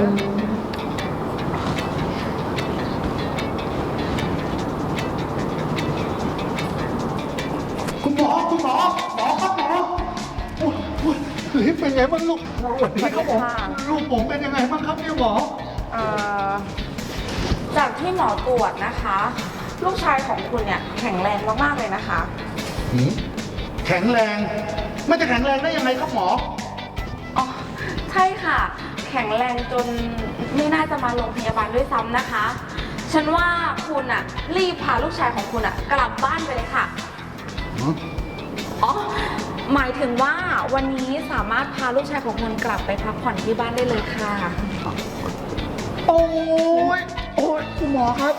คุณหมอคุณหมอหมอครับหมอโอ้ยโอ้ยลิฟเป็นไงบ้างลูกสวัสดีครับผมค่ะลูกผมเป็นยังไงบ้างครับเนี่ยหมอเอ่อจากที่หมอตรวจนะคะ ลูกชายของคุณเนี่ยแข็งแรงมากๆเลยนะคะ หืมแข็งแรงมันจะแข็งแรงได้ยังไงครับหมอ อ๋อ ใช่ค่ะ แข็งแรงจนไม่น่าจะมาโรงพยาบาลด้วยซ้ำนะคะ ฉันว่าคุณอะรีบพาลูกชายของคุณอะกลับบ้านไปเลยค่ะอ๋อ หมายถึงว่าวันนี้สามารถพาลูกชายของคุณกลับไปพักผ่อนที่บ้านได้เลยค่ะ โอ้ยโอ้ยคุณหมอครับ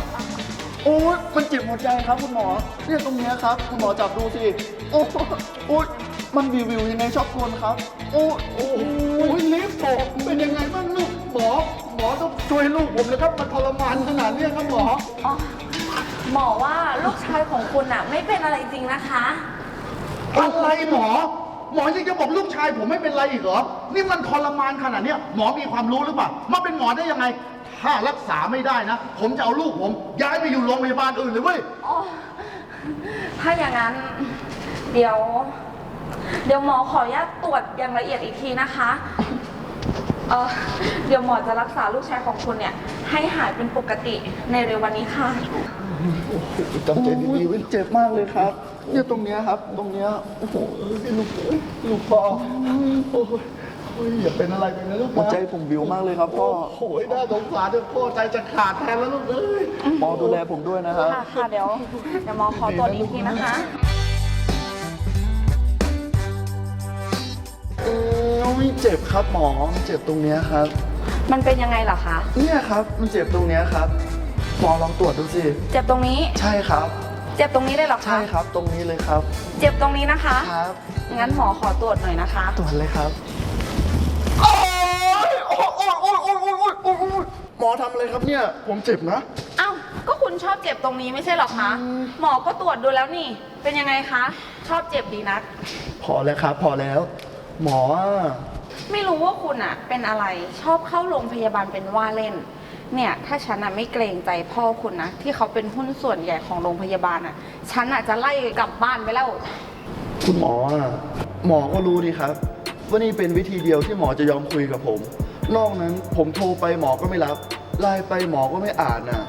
โอ้ยมันเจ็บหัวใจครับคุณหมอเนี่ยตรงเนี้ยครับ คุณหมอจับดูสิ โอ้ยโอ้ยมันวิววิวยังไงชอบกลครับ โอ้ยโอ้ยลิฟบอกเป็นยังไงบ้างลูกหมอ หมอต้องช่วยลูกผมนะครับมันทรมานขนาดเนี้ยครับหมอ อ๋อหมอว่าลูกชายของคุณอะไม่เป็นอะไรจริงนะคะ อะไรหมอ หมอยังจะบอกลูกชายผมไม่เป็นไรอีกเหรอ นี่มันทรมานขนาดเนี้ยหมอมีความรู้หรือเปล่ามาเป็นหมอได้ยังไง ถ้ารักษาไม่ได้นะ ผมจะเอาลูกผม ย้ายไปอยู่โรงพยาบาลอื่นเลยเว้ย อ๋อ ถ้าอย่างนั้น เดี๋ยว เดี๋ยวหมอขออนุญาตตรวจอย่างละเอียดอีกทีนะคะเออเดี๋ยวหมอจะรักษาลูกชายของคุณเนี่ย ให้หายเป็นปกติในเร็ววันนี้ค่ะ จำใจโอ้ยดีๆไว้เจ็บมากเลยครับเนี่ยตรงเนี้ยครับ ตรงเนี้ยโอ้โหลูกลูกพ่อโอ้ยโอ้ยอย่าเป็นอะไรไปนะลูกนะหัวใจผมวิวมากเลยครับพ่อ โอ้ยน่าสงสารเดี๋ยวพ่อใจจะขาดแทนแล้วลูกเอ้ย หมอดูแลผมด้วยนะครับ ค่ะค่ะเดี๋ยวเดี๋ยวหมอขอตรวจอีกทีนะคะ อืมโอ้ยเจ็บครับหมอเจ็บตรงเนี้ยครับ มันเป็นยังไงเหรอคะ เนี่ยครับมันเจ็บตรงเนี้ยครับหมอลองตรวจดูสิ เจ็บตรงนี้ ใช่ครับ เจ็บตรงนี้เลยหรอคะ ใช่ครับตรงนี้เลยครับ เจ็บตรงนี้นะคะ ครับ งั้นหมอขอตรวจหน่อยนะคะ ตรวจเลยครับโอ๊ยโอ๊ยโอ๊ยโอ๊ยโอ๊ยโอ๊ยโอ๊ยหมอทำอะไรครับเนี่ย ผมเจ็บนะ เอ้า ก็คุณชอบเจ็บตรงนี้ไม่ใช่หรอคะ หมอก็ตรวจดูแล้วนี่ เป็นยังไงคะ ชอบเจ็บดีนัก พอแล้วครับ พอแล้ว หมออะไม่รู้ว่าคุณอะเป็นอะไรชอบเข้าโรงพยาบาลเป็นว่าเล่น เนี่ยถ้าฉันอะไม่เกรงใจพ่อคุณนะที่เขาเป็นหุ้นส่วนใหญ่ของโรงพยาบาลอะฉันอะจะไล่กลับบ้านไปแล้ว คุณหมออะหมอก็รู้ดีครับว่านี่เป็นวิธีเดียวที่หมอจะยอมคุยกับผม นอกนั้นผมโทรไปหมอก็ไม่รับไลน์ไปหมอก็ไม่อ่านน่ะ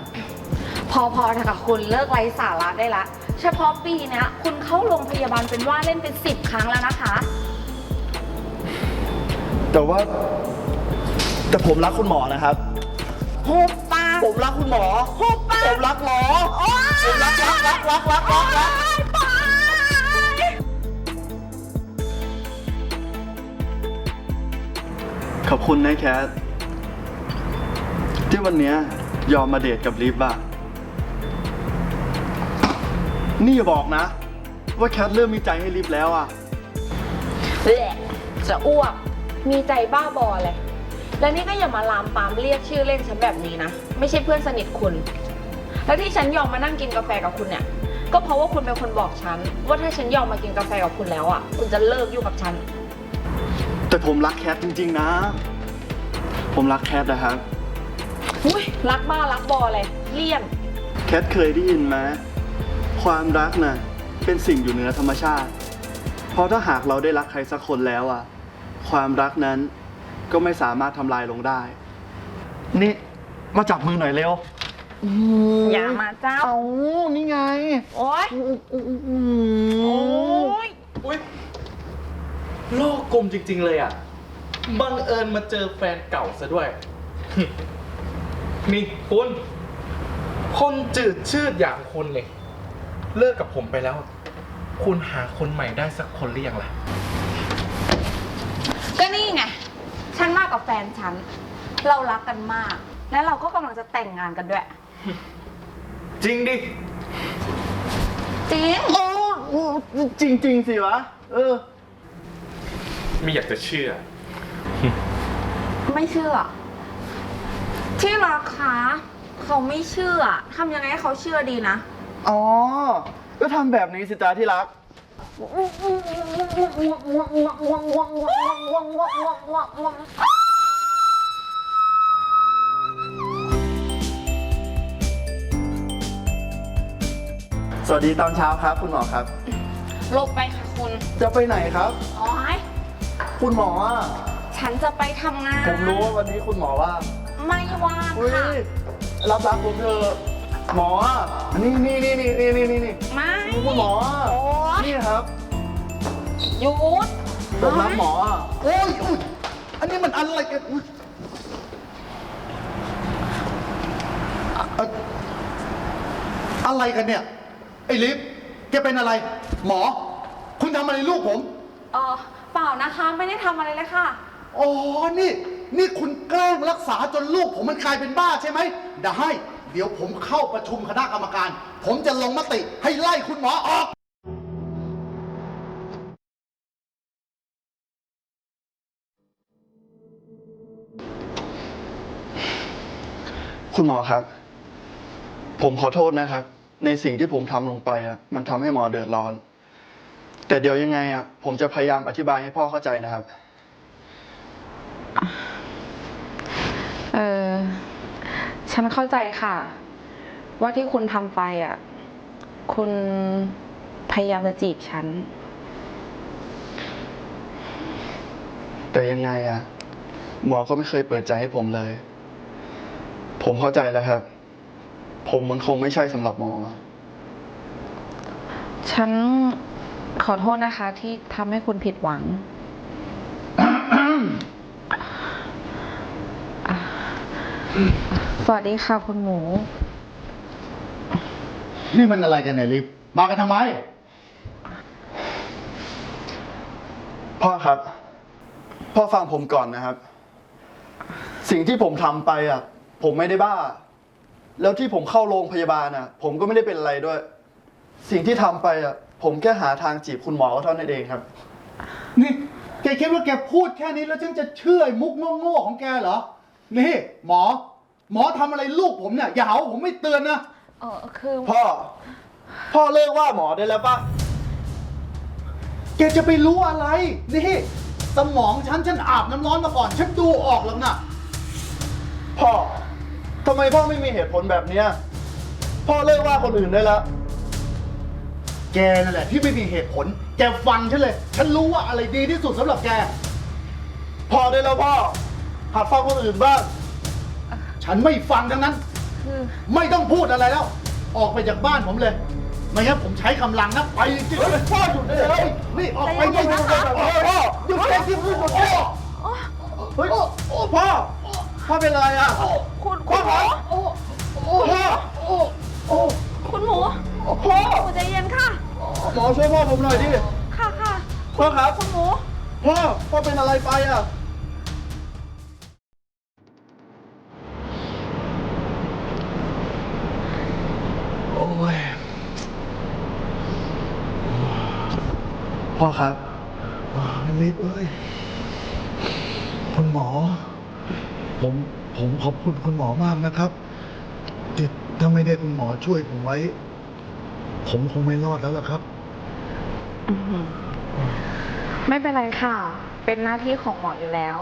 พอพอเถอะค่ะคุณเลิกไร้สาระได้ละ เฉพาะปีเนี้ยคุณเข้าโรงพยาบาลเป็นว่าเล่นเป็นสิบครั้งแล้วนะคะ แต่ว่า แต่ผมรักคุณหมอนะครับ หุบปากผมรักคุณหมอ หุบปากผมรักหมอ โอ๊ยผมรักรักรักรักรักรักรักไป ขอบคุณนะแคทที่วันเนี้ยยอมมาเดทกับลิฟอะนี่อย่าบอกนะ ว่าแคทเริ่มมีใจให้ลิฟแล้วอะ แหละจะอ้วก มีใจบ้าบอเลย แล้วนี่ก็อย่ามาลามปามเรียกชื่อเล่นฉันแบบนี้นะ ไม่ใช่เพื่อนสนิทคุณ แล้วที่ฉันยอมมานั่งกินกาแฟกับคุณเนี่ย ก็เพราะว่าคุณเป็นคนบอกฉัน ว่าถ้าฉันยอมมากินกาแฟกับคุณแล้วอะ คุณจะเลิกยุ่งกับฉัน แต่ผมรักแคทจริง ๆ นะ ผมรักแคทนะครับ อุ้ยรักบ้ารักบอเลยเลี่ยน แคทเคยได้ยินไหมความรักน่ะเป็นสิ่งอยู่เหนือธรรมชาติ เพราะถ้าหากเราได้รักใครสักคนแล้วอะ ความรักนั้นก็ไม่สามารถทำลายลงได้ นี่ มาจับมือหน่อยเร็วอย่ามาเจ้า เอานี่ไง โอ๊ย โอ้โอ๊ย อุ๊ยโลกกลมจริง ๆ เลยอะ บังเอิญมาเจอแฟนเก่าซะด้วย นี่คุณ คนจืดชืดอย่างคุณเนี่ย เลิกกับผมไปแล้ว คุณหาคนใหม่ได้สักคนหรือยังล่ะ ก็นี่ไง ฉันมากับแฟนฉัน เรารักกันมาก และเราก็กำลังจะแต่งงานกันด้วย จริงดิ จริง โอ้จริงจริงๆสิวะ เออ ไม่อยากจะเชื่อ ไม่เชื่อ ที่รักคะเขาไม่เชื่อทำยังไงให้เขาเชื่อดีนะ อ๋อ ก็ทำแบบนี้สิจ้าที่รัก สวัสดีตอนเช้าครับคุณหมอครับลบไปค่ะคุณจะไปไหนครับ อ๋อยคุณหมออะฉันจะไปทำงาน ผมรู้ว่าวันนี้คุณหมอว่าไม่ว่างค่ะ รับรักคุณเธอ หมออะนี่นี่นี่นี่นี่นี่นี่นี่ไม่คุณหมออะโอ๊ยนี่ครับหยุดผมรักหมออะโอ้ยอุ้ยอันนี้มันอะไรกันอุ๊ยเอ่ออะไรกันเนี่ย ไอ้ลิฟแกเป็นอะไร หมอ คุณทำอะไรลูกผม เออเปล่านะคะไม่ได้ทำอะไรเลยค่ะ อ๋อ นี่ นี่คุณแกล้งรักษาจนลูกผมมันกลายเป็นบ้าใช่ไหมได้ เดี๋ยวผมเข้าประชุมคณะกรรมการ ผมจะลงมติให้ไล่คุณหมอออก คุณหมอครับ ผมขอโทษนะครับ ในสิ่งที่ผมทำลงไปอะมันทำให้หมอเดือดร้อน แต่เดี๋ยวยังไงอะผมจะพยายามอธิบายให้พ่อเข้าใจนะครับ เออ ฉันเข้าใจค่ะ ว่าที่คุณทำไปอะ คุณพยายามจะจีบฉัน แต่ยังไงอะหมอก็ไม่เคยเปิดใจให้ผมเลย ผมเข้าใจแล้วครับ ผมมันคงไม่ใช่สำหรับหมอ ฉันขอโทษนะคะ ที่ทำให้คุณผิดหวัง อะ สวัสดีค่ะคุณหมู นี่มันอะไรกันเนี่ยลิฟมากันทำไม พ่อครับ พ่อฟังผมก่อนนะครับ สิ่งที่ผมทำไปอะ ผมไม่ได้บ้า แล้วที่ผมเข้าโรงพยาบาลอะ ผมก็ไม่ได้เป็นอะไรด้วย สิ่งที่ทำไปอะ ผมแค่หาทางจีบคุณหมอก็เท่านั้นเองครับ นี่แกคิดว่าแกพูดแค่นี้แล้วฉันจะเชื่อไอ้มุกโง่ๆของแกเหรอ นี่ หมอ หมอทำอะไรลูกผมเนี่ย อย่าหาว่าผมไม่เตือนนะ เออคือพ่อ พ่อเลิกว่าหมอได้แล้วปะแกจะไปรู้อะไร นี่ สมองฉันฉันอาบน้ำร้อนมาก่อน ฉันดูออกแล้วนะพ่อทำไมพ่อไม่มีเหตุผลแบบเนี้ยพ่อเลิกว่าคนอื่นได้แล้ว แกนั่นแหละที่ไม่มีเหตุผล แกฟังฉันเลย ฉันรู้ว่าอะไรดีที่สุดสำหรับแก พอได้แล้วพ่อหัดฟังคนอื่นบ้าง ฉันไม่ฟังทั้งนั้น คือไม่ต้องพูดอะไรแล้ว ออกไปจากบ้านผมเลย ไม่งั้นผมใช้กำลังนะไปจริงๆพ่อหยุดได้เลยนี่ออกไปใจเย็นๆนะคะพ่อพ่อหยุดแกที่พูดหมดพ่อเฮ้ยพ่อพ่อเป็นอะไรอะคุณคุณหมูพ่อคุณหมูพ่อหมูใจเย็นค่ะ หมอช่วยพ่อผมหน่อยดิค่ะค่ะพ่อครับคุณหมูพ่อพ่อเป็นอะไรไปอะ พ่อครับลิฟเอ้ยคุณหมอ ผมผมขอบคุณคุณหมอมากนะครับที่ถ้าไม่ได้คุณหมอช่วยผมไว้ ผมคงไม่รอดแล้วล่ะครับ ไม่เป็นไรค่ะ เป็นหน้าที่ของหมออยู่แล้ว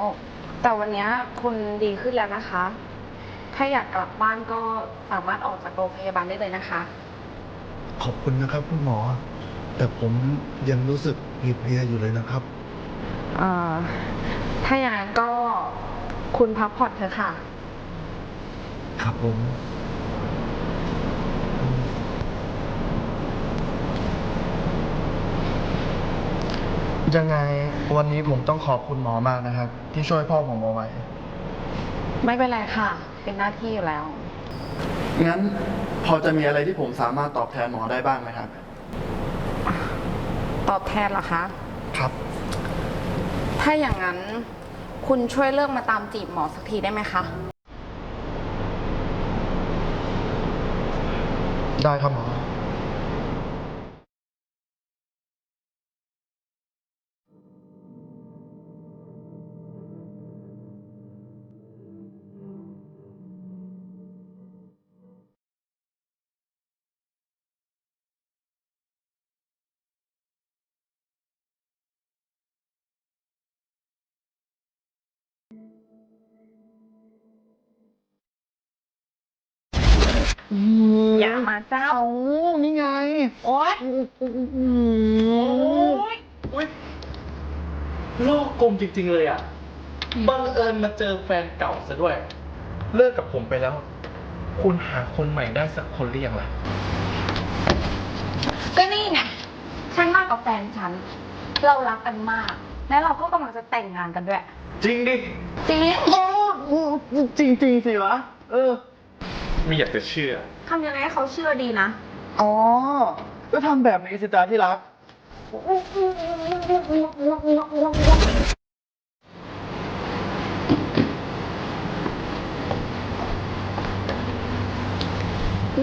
แต่วันนี้คุณดีขึ้นแล้วนะคะ ถ้าอยากกลับบ้านก็สามารถออกจากโรงพยาบาลได้เลยนะคะ ขอบคุณนะครับ คุณหมอ แต่ผมยังรู้สึกหิดเพลียอยู่เลยนะครับ เอ่อ ถ้าอย่างนั้นก็คุณพักผ่อนเถอะค่ะ ครับผม ยังไงวันนี้ผมต้องขอบคุณหมอมากนะครับ ที่ช่วยพ่อผมเอาไว้ ไม่เป็นไรค่ะ เป็นหน้าที่อยู่แล้ว งั้นพอจะมีอะไรที่ผมสามารถตอบแทนหมอได้บ้างไหมครับ ตอบแทนเหรอคะ ครับ ถ้าอย่างนั้นคุณช่วยเลิกมาตามจีบหมอสักทีได้ไหมคะ ได้ครับหมอ อย่ามาเจ้า เอานี่ไงโอ๊ยโอ๊ยโลกกลมจริงๆเลยอะ บังเอิญมาเจอแฟนเก่าซะด้วย เลิกกับผมไปแล้ว คุณหาคนใหม่ได้สักคนหรือยังล่ะ ก็นี่ไง ฉันมากกับแฟนฉัน เรารักกันมาก และเราก็กำลังจะแต่งงานกันด้วย จริงดิจริงจริงจริงๆสิวะ เออ ไม่อยากจะเชื่อ ทำยังไงให้เขาเชื่อดีนะ อ๋อ ก็ทำแบบนี้สิจ้าที่รัก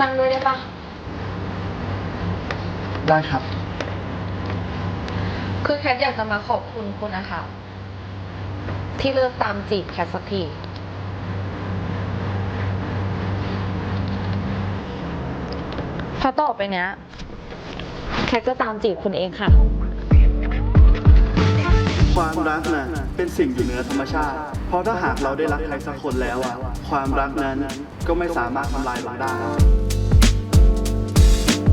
นั่งด้วยได้ปะได้ครับ คือแคทอยากจะมาขอบคุณคุณนะคะ ที่เลิกตามจีบแคทสักทีเพราต่อไปเนี้ย แคทจะตามจีบคุณเองค่ะ ความรักน่ะเป็นสิ่งอยู่เหนือธรรมชาติ เพราะถ้าหากเราได้รักใครสักคนแล้วอะความรักนั้นก็ไม่สามารถทำลายลงได้